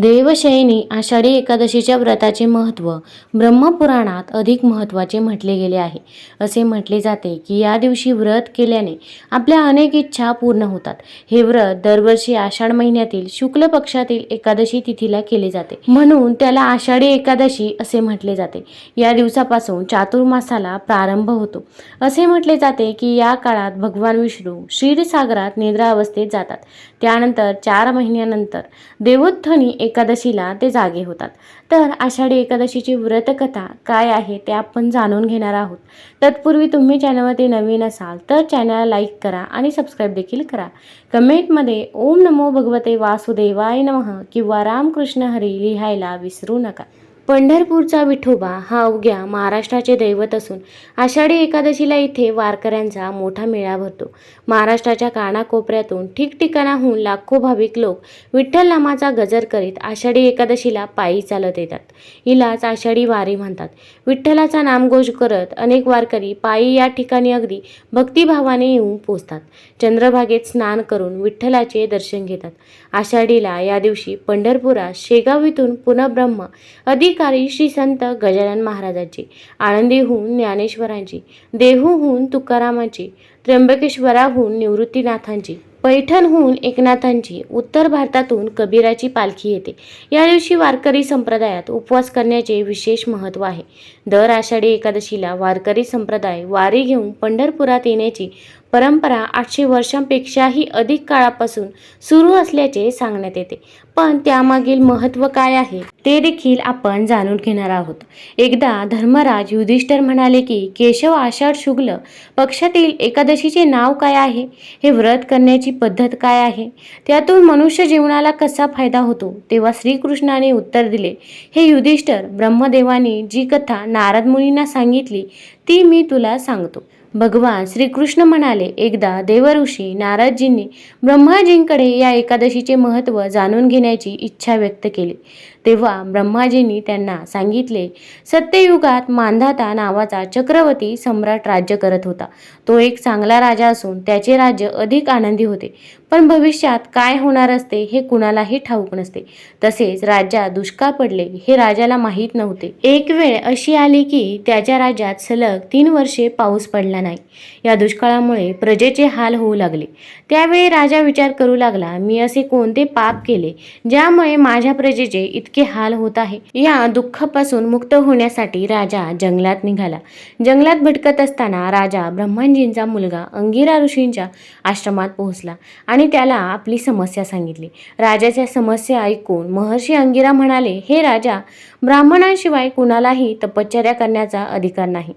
देवशयनी आषाढी एकादशीच्या व्रताचे महत्त्व ब्रह्मपुराणात अधिक महत्त्वाचे म्हटले गेले आहे. असे म्हटले जाते की या दिवशी व्रत केल्याने आपल्या अनेक इच्छा पूर्ण होतात. हे व्रत दरवर्षी आषाढ महिन्यातील शुक्ल पक्षातील एकादशी तिथीला केले जाते. म्हणून त्याला आषाढी एकादशी असे म्हटले जाते. या दिवसापासून चातुर्मासाला प्रारंभ होतो. असे म्हटले जाते की या काळात भगवान विष्णू क्षीरसागरात निद्रा अवस्थेत जातात. त्यानंतर चार महिन्यानंतर देवोत्थनी एकादशीला ते जागे होतात. तर आषाढी एकादशीची व्रतकथा काय आहे ते आपण जाणून घेणार आहोत. तत्पूर्वी तुम्ही चॅनलवरती नवीन असाल तर चॅनलला लाईक करा आणि सबस्क्राईब देखील करा. कमेंटमध्ये ओम नमो भगवते वासुदेवाय नमः किंवा रामकृष्ण हरी लिहायला विसरू नका. पंढरपूरचा विठोबा हा अवघ्या महाराष्ट्राचे दैवत असून आषाढी एकादशीला इथे वारकऱ्यांचा मोठा मेळा भरतो. महाराष्ट्राच्या कानाकोपऱ्यातून ठिकठिकाणाहून लाखो भाविक लोक विठ्ठल नामाचा गजर करीत आषाढी एकादशीला पायी चालत येतात. हिलाच आषाढी वारी म्हणतात. विठ्ठलाचा नामघोष करत अनेक वारकरी पायी या ठिकाणी अगदी भक्तिभावाने येऊन पोचतात चंद्रभागेत स्नान करून विठ्ठलाचे दर्शन घेतात. आषाढीला या दिवशी पंढरपुरात शेगाव इथून पुनर्ब्रह्म अधिक क्रांतिकारी श्री संत गजानन महाराजांची आळंदीहून ज्ञानेश्वरांची देहूहून तुकारामांची त्र्यंबकेश्वराहून निवृत्तीनाथांची पैठणहून एकनाथांची उत्तर भारतातून कबीराची पालखी येते. या दिवशी वारकरी संप्रदायात उपवास करण्याचे विशेष महत्त्व आहे. दर आषाढी एकादशीला वारकरी संप्रदाय वारी घेऊन पंढरपुरात येण्याची परंपरा आठशे वर्षांपेक्षाही अधिक काळापासून सुरू असल्याचे सांगण्यात येते. पण त्यामागील महत्त्व काय आहे? ते देखील आपण जाणून घेणार आहोत. एकदा धर्मराज युधिष्ठर म्हणाले की केशव आषाढ शुक्ल पक्षातील एकादशीचे नाव काय आहे? हे व्रत करण्याची पद्धत काय आहे? त्यातून मनुष्य जीवनाला कसा फायदा होतो? तेव्हा श्रीकृष्णाने उत्तर दिले हे युधिष्ठर ब्रह्मदेवाने जी कथा नारद मुनींना सांगितली ती मी तुला सांगतो. भगवान श्रीकृष्ण म्हणाले एकदा देवऋषी नारदजींनी ब्रह्माजींकडे या एकादशीचे महत्त्व जाणून घेण्याची इच्छा व्यक्त केली. तेव्हा ब्रह्माजींनी त्यांना सांगितले सत्ययुगात मांधाता नावाचा चक्रवर्ती सम्राट राज्य करत होता. तो एक चांगला राजा असून त्याचे राज्य अधिक आनंदी होते. पण भविष्यात काय होणार असते हे कुणालाही ठाऊक नसते. तसेच राज्यात दुष्काळ पडले हे राजाला माहीत नव्हते. एक वेळ अशी आली की त्याच्या राज्यात सलग तीन वर्षे पाऊस पडला नाही. या दुष्काळामुळे प्रजेचे हाल होऊ लागले. त्यावेळी राजा विचार करू लागला मी असे कोणते पाप केले ज्यामुळे माझ्या प्रजेचे इतके हाल होत आहे. या दुःखापासून मुक्त होण्यासाठी राजा जंगलात निघाला. जंगलात भटकत असताना राजा ब्रह्मांजींचा मुलगा अंगिरा ऋषींच्या आश्रमात पोहोचला आणि त्याला आपली समस्या सांगितली. राजाच्या समस्या ऐकून महर्षी अंगिरा म्हणाले हे राजा ब्राह्मणांशिवाय कुणालाही तपश्चर्या करण्याचा अधिकार नाही.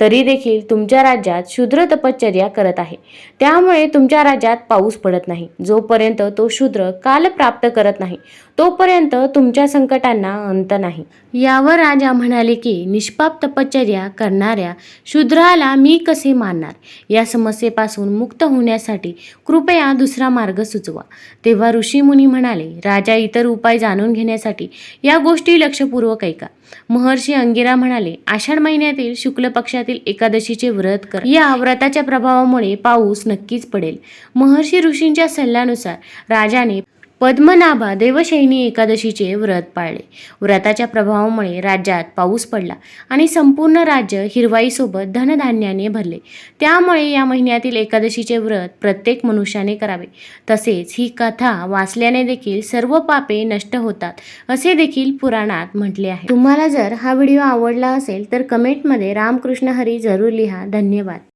तरी देखील तुमच्या राज्यात शूद्र तपश्चर्या करत आहे. त्यामुळे तुमच्या राज्यात पाऊस पडत नाही. जोपर्यंत तो शूद्र काल प्राप्त करत नाही तोपर्यंत तुमच्या संकटांना अंत नाही. यावर राजा म्हणाले की निष्पाप तपश्चर्या करणाऱ्या शूद्राला मी कसे मानणार या समस्येपासून मुक्त होण्यासाठी कृपया दुसरा मार्ग सुचवा. तेव्हा ऋषीमुनी म्हणाले राजा इतर उपाय जाणून घेण्यासाठी या गोष्टी लक्षपूर्वक ऐका. महर्षी अंगिरा म्हणाले आषाढ महिन्यातील शुक्ल पक्षातील एकादशीचे व्रत कर. या व्रताच्या प्रभावामुळे पाऊस नक्कीच पडेल. महर्षी ऋषींच्या सल्ल्यानुसार राजाने पद्मनाभा देवशैनी एकादशीचे व्रत पाळले. व्रताच्या प्रभावामुळे राज्यात पाऊस पडला आणि संपूर्ण राज्य हिरवाईसोबत धनधान्याने भरले. त्यामुळे या महिन्यातील एकादशीचे व्रत प्रत्येक मनुष्याने करावे. तसेच ही कथा वाचल्याने देखील सर्व पापे नष्ट होतात असे देखील पुराणात म्हटले आहे. तुम्हाला जर हा व्हिडिओ आवडला असेल तर कमेंटमध्ये रामकृष्ण हरी जरूर लिहा. धन्यवाद.